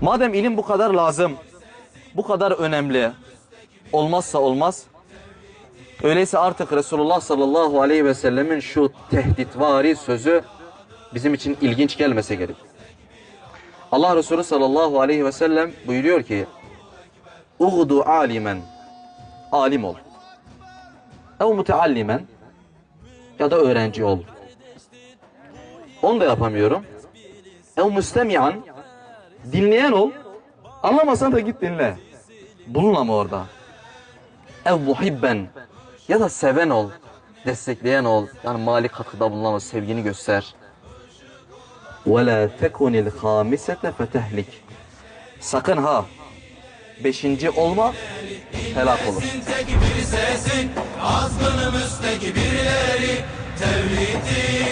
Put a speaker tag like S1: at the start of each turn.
S1: Madem ilim bu kadar lazım, bu kadar önemli, olmazsa olmaz. Öyleyse artık Resulullah sallallahu aleyhi ve sellemin şu tehditvari sözü bizim için ilginç gelmese gerek. Allah Resulü sallallahu aleyhi ve sellem buyuruyor ki Uğdu alimen alim ol. Ev muteallimen ya da öğrenci ol. Onu da yapamıyorum. Ev müstemiyan dinleyen ol. Anlamasan da git dinle. Bulun ama orada. Ev muhibben ya da seven ol. Destekleyen ol. Yani mali katkıda bulunan ol. Sevgini göster. وَلَا تَكُنِ الْخَامِسَةَ فَتَهْلِكِ Sakın ha beşinci olma helak olur.
S2: tek bir sesin Azgını müstekbirleri Tevhiddir çağrı